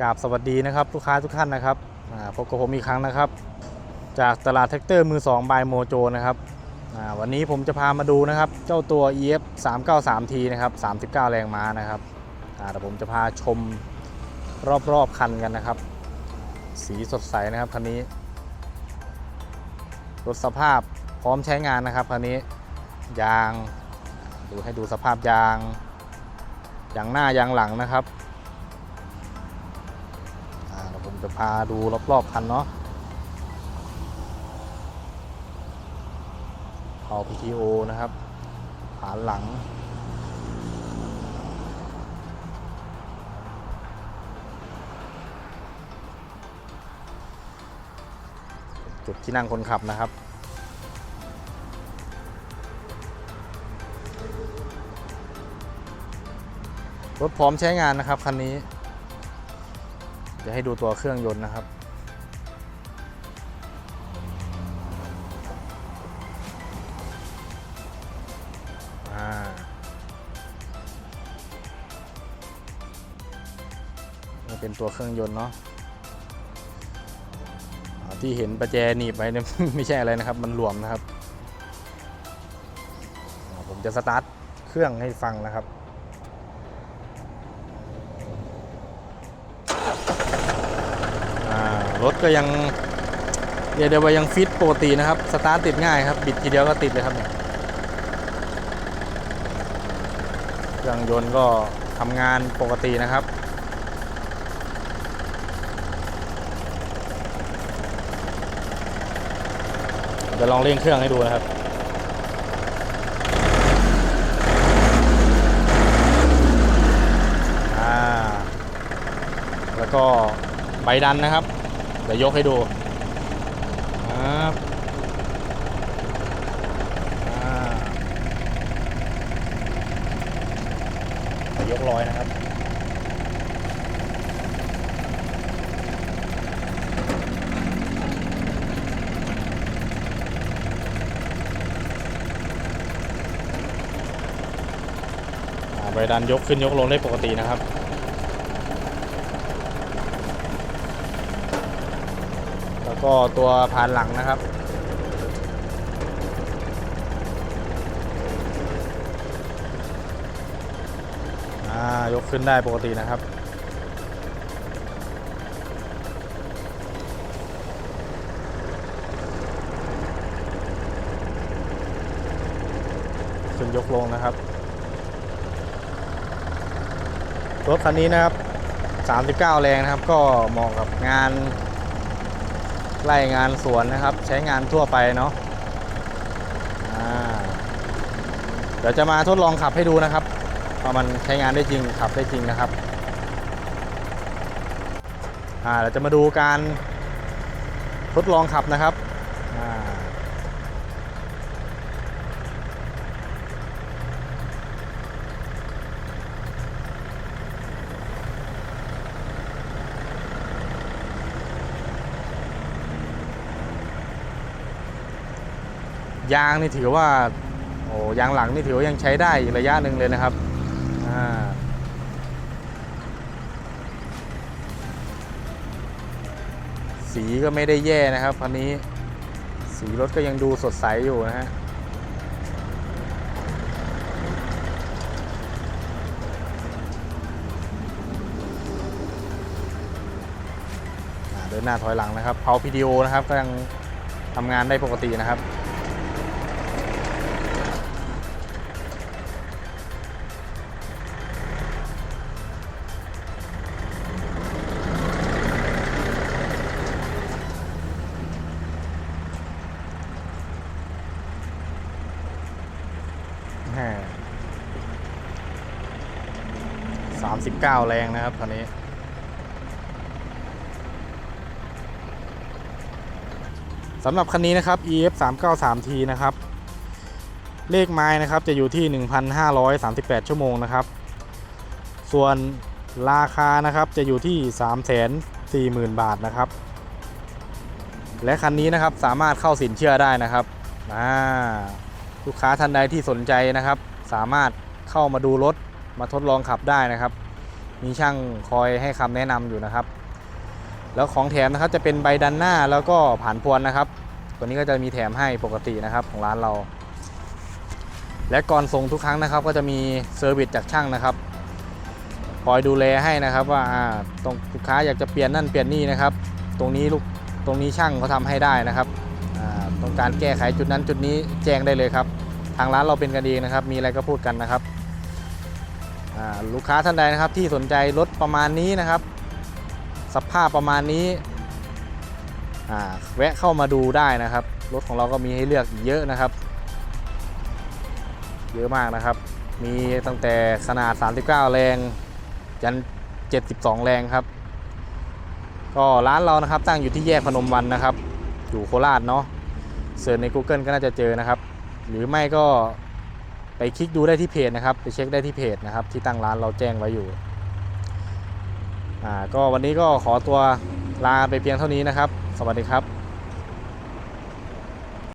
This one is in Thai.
กราบสวัสดีนะครับลูกค้าทุกท่านนะครับพบกับผมอีกครั้งนะครับ จากตลาดแท็กเตอร์มือ2บายโมโจนะครับวันนี้ผมจะพามาดูนะครับ เจ้าตัว EF 393T นะครับ 39 แรงม้านะครับอ่าเดี๋ยวผมจะพาชมรอบๆคันกันนะครับ สีสดใสนะครับคันนี้รถสภาพพร้อมใช้งานนะครับคันนี้ยางดูให้ดูสภาพยางยางหน้ายางหลังนะครับ จะพาดูรอบๆคันเนาะเผา PTO นะครับฐานหลัง จุดที่นั่งคนขับนะครับรถพร้อมใช้งานนะครับ คันนี้ จะให้ดูตัวเครื่องยนต์นะครับอ่านี่เป็นตัวเครื่องยนต์เนาะที่เห็นประแจหนีบไว้เนี่ยไม่ใช่อะไรนะครับ มันหลวมนะครับ ผมจะสตาร์ทเครื่องให้ฟังนะครับ อ่า รถก็ยังเรียกได้ว่ายังฟิตปกตินะครับ สตาร์ทติดง่ายครับ บิดทีเดียวก็ติดเลยครับเนี่ยเครื่องยนต์ก็ทำงานปกตินะครับเดี๋ยวลองเร่งเครื่องให้ดูนะครับ แล้วก็ใบดันนะครับ เดี๋ยวยกให้ดูครับอ่ายกร้อยนะครับอ่าใบดันยกขึ้นยกลงได้ปกตินะครับ แล้วก็ตัวพานหลังนะครับ อ่ายกขึ้นได้ปกตินะครับขึ้นยกลงนะครับ รถคันนี้นะครับ 39 แรงนะครับ ก็เหมาะกับงาน ไล่งานสวนนะครับ ใช้งานทั่วไปเนาะเดี๋ยวจะมาทดลองขับให้ดูนะครับว่ามันใช้งานได้จริงขับได้จริงนะครับอ่าเราจะมาดูการทดลองขับนะครับอ่า ยางนี่ถือว่าโอ้ยางหลังนี่ถือว่ายังใช้ได้อีกระยะหนึ่งเลยนะครับอ่าสีก็ไม่ได้แย่นะครับคันนี้สีรถก็ยังดูสดใสอยู่นะฮะเดินหน้าถอยหลังนะครับเผาพีดีโอนะครับก็ยังทำงานได้ปกตินะครับ สามสิบเก้าแรงนะครับคันนี้ สำหรับคันนี้นะครับ EF 393T นะครับ เลขไม้นะครับจะอยู่ที่ 1,538 ชั่วโมงนะครับ ส่วนราคานะครับจะอยู่ที่ 340,000 บาทนะครับ และคันนี้นะครับสามารถเข้าสินเชื่อได้นะครับอ่า ลูกค้าท่านใดที่สนใจนะครับ สามารถเข้ามาดูรถมาทดลองขับได้นะครับ มีช่างคอยให้คำแนะนำอยู่นะครับ แล้วของแถมนะครับจะเป็นใบดันหน้าแล้วก็ผ่านพวนนะครับ ตัวนี้ก็จะมีแถมให้ปกตินะครับของร้านเรา และก่อนส่งทุกครั้งนะครับ ก็จะมีเซอร์วิสจากช่างนะครับคอยดูแลให้นะครับว่าตรงลูกค้าอยากจะเปลี่ยนนั่นเปลี่ยนนี่นะครับ ตรงนี้ลูกตรงนี้ช่างเขาทำให้ได้นะครับ ต้องการแก้ไขจุดนั้นจุดนี้แจ้งได้เลยครับ ทางร้านเราเป็นกันเองนะครับ มีอะไรก็พูดกันนะครับลูกค้าท่านใดนะครับที่สนใจรถประมาณนี้นะครับ สภาพประมาณนี้แวะเข้ามาดูได้นะครับ รถของเราก็มีให้เลือกเยอะนะครับ เยอะมากนะครับ มีตั้งแต่ขนาด 39 แรงยัน 72 แรงครับ ก็ร้านเรานะครับตั้งอยู่ที่แยกพนมวันนะครับ อยู่โคราชเนาะ เสิร์ชใน Google ก็น่าจะเจอนะครับ หรือไม่ก็ไปคลิกดูได้ที่เพจนะครับ ไปเช็คได้ที่เพจนะครับ ที่ตั้งร้านเราแจ้งไว้อยู่อ่าก็วันนี้ก็ขอตัวลาไปเพียงเท่านี้นะครับ สวัสดีครับ